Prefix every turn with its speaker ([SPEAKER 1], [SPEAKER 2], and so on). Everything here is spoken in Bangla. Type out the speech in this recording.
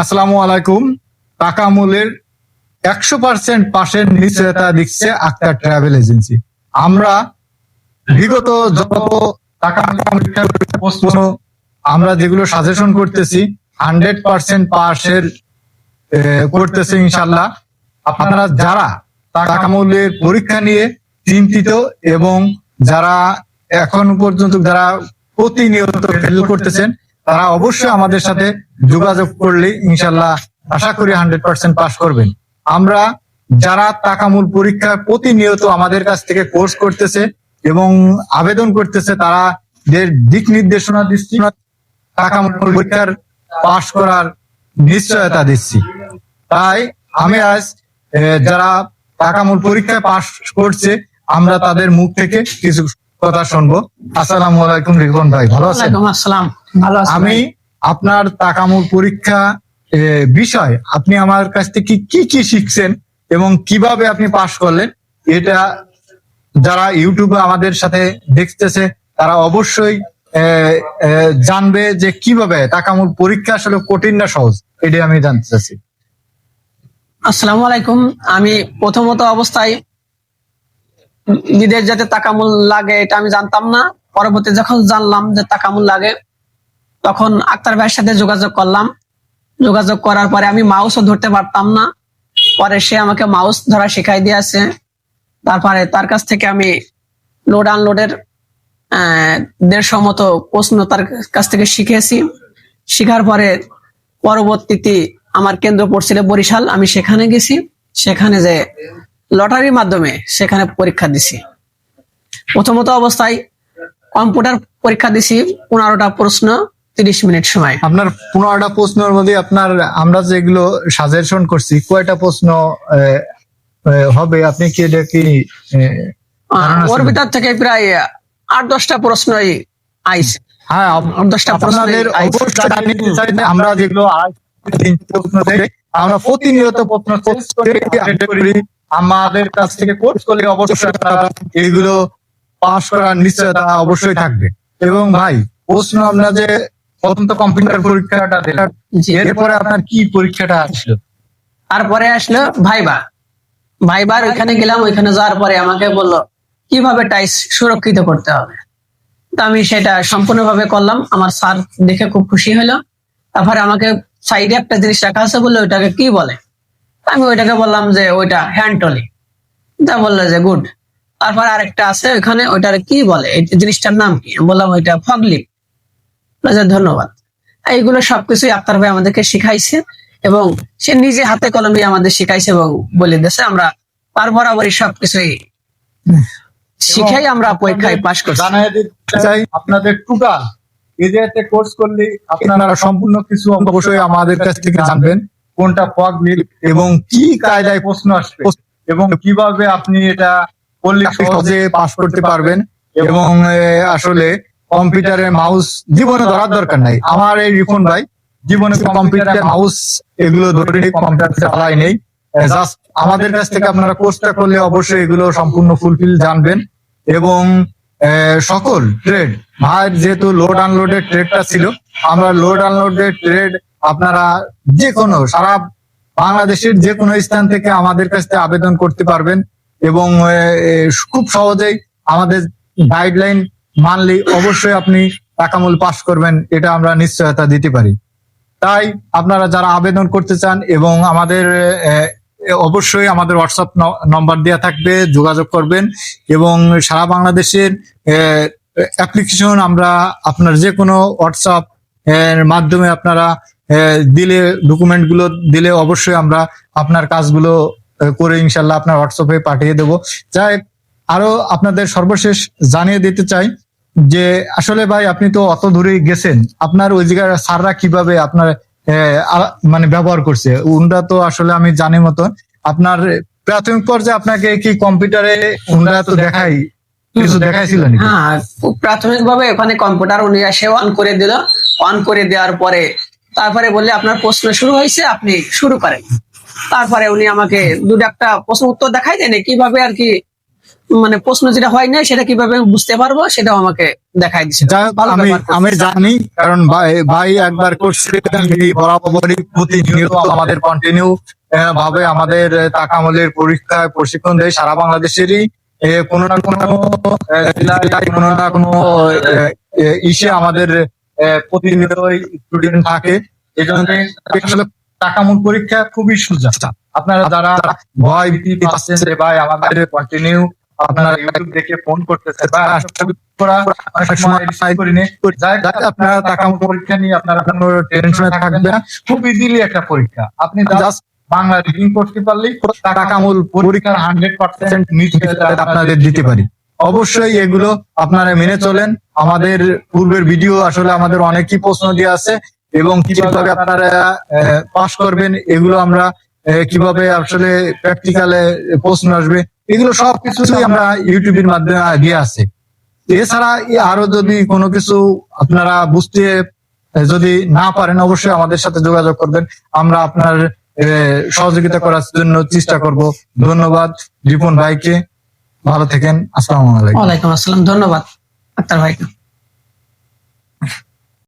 [SPEAKER 1] আসসালামু আলাইকুম। টাকা মূলের একশো পার্সেন্ট পাশের নিশ্চয়তা দিচ্ছে আক্তার ট্রাভেল এজেন্সি আমরা বিগত যত টাকা আমরা যেগুলো সাজেশন করতেছি হান্ড্রেড পার্সেন্ট পাশের করতেছে ইনশাল্লাহ। আপনারা যারা টাকা মূল্যের পরীক্ষা নিয়ে চিন্তিত এবং যারা এখন পর্যন্ত যারা প্রতিনিয়ত ফেল করতেছেন তারা অবশ্যই আমাদের সাথে যোগাযোগ করলে ইনশাল্লাহ আশা করি হান্ড্রেড পার্সেন্ট পাস করবেন। আমরা যারা টাকামূল পরীক্ষা প্রতিনিয়ত আমাদের কাছ থেকে কোর্স করতেছে এবং আবেদন করতেছে তারা দিক নির্দেশনা দিচ্ছি, টাকামূল পরীক্ষার পাশ করার নিশ্চয়তা দিচ্ছি। তাই আমি আজ যারা টাকামূল পরীক্ষায় পাশ করছে, আমরা তাদের মুখ থেকে কিছু কথা শুনব। আসসালাম আলাইকুম রিপন ভাই ভালো আছেন?
[SPEAKER 2] আসসালাম। ভালো
[SPEAKER 1] আমি আপনার তাকামুর পরীক্ষা বিষয় আপনি আমার কাছ থেকে কি কি শিখছেন এবং কীভাবে আপনি পাশ করলেন এটা যারা ইউটিউবে আমাদের সাথে দেখতেছে তারা অবশ্যই জানবে যে কীভাবে তাকামুর পরীক্ষা আসলে কঠিন না সহজ এটা আমি জানতে চাচ্ছি।
[SPEAKER 2] আসসালামু আলাইকুম। আমি প্রথমত অবস্থায় বিদেশ যাতে টাকামূল লাগে, এটা আমি জানতাম না। পরবর্তী যখন জানলাম যে তাকামুল লাগে, তখন আক্তার ভাইয়ের সাথে যোগাযোগ করলাম। যোগাযোগ করার পরে আমি মাউসও ধরতে পারতাম না। পরে সে আমাকে মাউস ধরা শিখাই দিয়েছে। তারপরে তার কাছ থেকে আমি লোড আনলোডের দেড়শো মতো প্রশ্ন তার কাছ থেকে শিখেছি। শিখার পরে পরবর্তীতে আমার কেন্দ্র পড়ছিল বরিশাল। আমি সেখানে গেছি। সেখানে যে লটারির মাধ্যমে সেখানে পরীক্ষা দিছি। প্রথমত অবস্থায় কম্পিউটার পরীক্ষা দিছি পনেরোটা প্রশ্ন তিরিশ মিনিট সময়।
[SPEAKER 1] আপনার পনেরোটা প্রশ্নের মধ্যে আপনার আমরা যেগুলো সাজেশন করছি কয়টা প্রশ্ন হবে? আপনি কি এটা কি
[SPEAKER 2] ওর ভিতর থেকে প্রায় আট দশটা প্রশ্নই আইছে।
[SPEAKER 1] হ্যাঁ
[SPEAKER 2] আট দশটা প্রশ্ন
[SPEAKER 1] আপনাদের অবশ্যই জানিয়ে দিতে চাই যে আমরা যেগুলো আমরা প্রতিনিয়ত প্রশ্ন করি। আমাদের কাছ থেকে কোর্স করলে অবশ্যই এগুলো পাস করার নিশ্চয়তা অবশ্যই থাকবে। এবং ভাই প্রশ্ন আমরা যে প্রথম তো কম্পিউটার পরীক্ষাটা দিলাম এরপরে আপনার কি পরীক্ষাটা আসলো?
[SPEAKER 2] তারপরে আসলো ভাইবা। ভাইবার ওইখানে গেলাম ওইখানে যাওয়ার পরে আমাকে বলল কীভাবে টাইস সুরক্ষিত করতে হবে? তা আমি সেটা সম্পূর্ণভাবে করলাম। আমার স্যার দেখে খুব খুশি হলো। তারপরে আমাকে সাইডে একটা জিনিস রাখা আছে বলল ওইটাকে কি বলে? আমি ওইটাকে বললাম যে ওইটা হ্যান্ড টলি তা বলল যে গুড তারপর আরেকটা আছে ওইখানে ওইটার কি বলে? এই জিনিসটার নাম কি? বললাম ওইটা ফগলিপ ধন্যবাদ। এইগুলো সবকিছুই আক্তার ভাই আমাদেরকে শিখাইছে এবং সে নিজে হাতে কলমে আমাদের শিখাইছে এবং বলে দিয়েছে। আমরা তার বরাবরই সবকিছুই শিখাই আমরা পরীক্ষায় পাশ করছি।
[SPEAKER 1] আপনাদের টোটাল এজিআইতে কোর্স করলে আপনারা সম্পূর্ণ কিছু অবশ্যই আমাদের কাছ থেকে জানবেন। কোনটা ফগ মিল এবং কি কায়দায় প্রশ্ন আসবে এবং কীভাবে আপনি এটা করলে সহজে পাস করতে পারবেন। এবং আসলে কম্পিউটারের মাউস জীবনে ধরার দরকার নাই। আমার এই রিফোন ভাই জীবনে কম্পিউটার মাউস এগুলো ধরে কম্পিউটার চালাই নেই। জাস্ট আমাদের কাছ থেকে আপনারা কোর্সটা করলে অবশ্যই এগুলো সম্পূর্ণ ফুলফিল জানবেন। এবং সকল ট্রেড ভাইয়ের যেহেতু লোড আনলোডের ট্রেডটা ছিল আমরা লোড আনলোডের ট্রেড আপনারা যে কোনো সারা বাংলাদেশের যে কোনো স্থান থেকে আমাদের কাছ আবেদন করতে পারবেন এবং খুব সহজেই আমাদের গাইডলাইন মানলে অবশ্যই আপনি টাকামূল পাস করবেন, এটা আমরা নিশ্চয়তা দিতে পারি। তাই আপনারা যারা আবেদন করতে চান এবং আমাদের অবশ্যই আমাদের হোয়াটসঅ্যাপ নম্বর দেওয়া থাকবে, যোগাযোগ করবেন এবং সারা বাংলাদেশের অ্যাপ্লিকেশন আমরা আপনার যে কোনো হোয়াটসঅ্যাপ মাধ্যমে আপনারা দিলে ডকুমেন্টগুলো দিলে অবশ্যই আমরা আপনার কাজগুলো করে ইনশাল্লাহ আপনার হোয়াটসঅ্যাপে পাঠিয়ে দেবো। যাই আরও আপনাদের সর্বশেষ জানিয়ে দিতে চাই যে আসলে ভাই আপনি তো অত দূরে গেছেন। আপনার ওই জায়গায় সাররা কীভাবে আপনার মানে ব্যবহার করছে? উনরা তো আসলে আমি জানি মতন। আপনার প্রাথমিক পর্যায়ে আপনাকে কি কম্পিউটারে উনরা তো দেখাই। কিছু দেখাইছিল
[SPEAKER 2] হ্যাঁ প্রাথমিক ভাবে ওখানে কম্পিউটার উনি এসে অন করে দিল। অন করে দেওয়ার পরে তারপরে বললে আপনার প্রশ্ন শুরু হয়েছে আপনি শুরু করেন। তারপরে উনি আমাকে দুটো একটা প্রশ্ন উত্তর দেখাই দেন কীভাবে আর কি মানে প্রশ্ন যেটা হয় না সেটা কীভাবে বুঝতে পারব সেটাও আমাকে দেখাই দিচ্ছে
[SPEAKER 1] আমি আমি জানি কারণ ভাই ভাই একবার করছে বরাবরই প্রতিনিয়ত আমাদের কন্টিনিউ ভাবে আমাদের তাকামলের পরীক্ষায় প্রশিক্ষণ দেয় সারা বাংলাদেশেরই। কোনো না কোনো জেলায় কোনো না কোনো ইসে আমাদের আহ, প্রতিনিয়ত স্টুডেন্ট থাকে। এই জন্য তাকামুল পরীক্ষা খুবই সোজা আপনারা যারা ভয় ভীতি পাচ্ছেন যে ভাই আমাদের কন্টিনিউ আপনারা ইউটিউব দেখে ফোন করতেছে বা করা অনেক সময় রিসার্চ করি আপনারা তাকামুল পরীক্ষা নিয়ে আপনারা কোনো টেনশনে থাকবেন না। খুব ইজিলি একটা পরীক্ষা। আপনি জাস্ট বাংলা রিডিং করতে পারলেই তাকামুল পরীক্ষার হান্ড্রেড পার্সেন্ট আপনাদের দিতে পারি। অবশ্যই এগুলো আপনারা মেনে চলেন। আমাদের পূর্বের ভিডিও আসলে আমাদের অনেকই প্রশ্ন দিয়ে আছে এবং কীভাবে আপনারা পাস করবেন, এগুলো আমরা কীভাবে আসলে প্র্যাকটিক্যালে প্রশ্ন আসবে, এগুলো সব কিছুই আমরা ইউটিউবের মাধ্যমে দিয়ে আছে। এছাড়া আরও যদি কোনো কিছু আপনারা বুঝতে যদি না পারেন, অবশ্যই আমাদের সাথে যোগাযোগ করবেন। আমরা আপনার সহযোগিতা করার জন্য চেষ্টা করব। ধন্যবাদ রিপন ভাইকে। ভালো থাকেন। আসসালাম আলাইকুম।
[SPEAKER 2] আসসালাম। ধন্যবাদ আক্তার ভাইকে।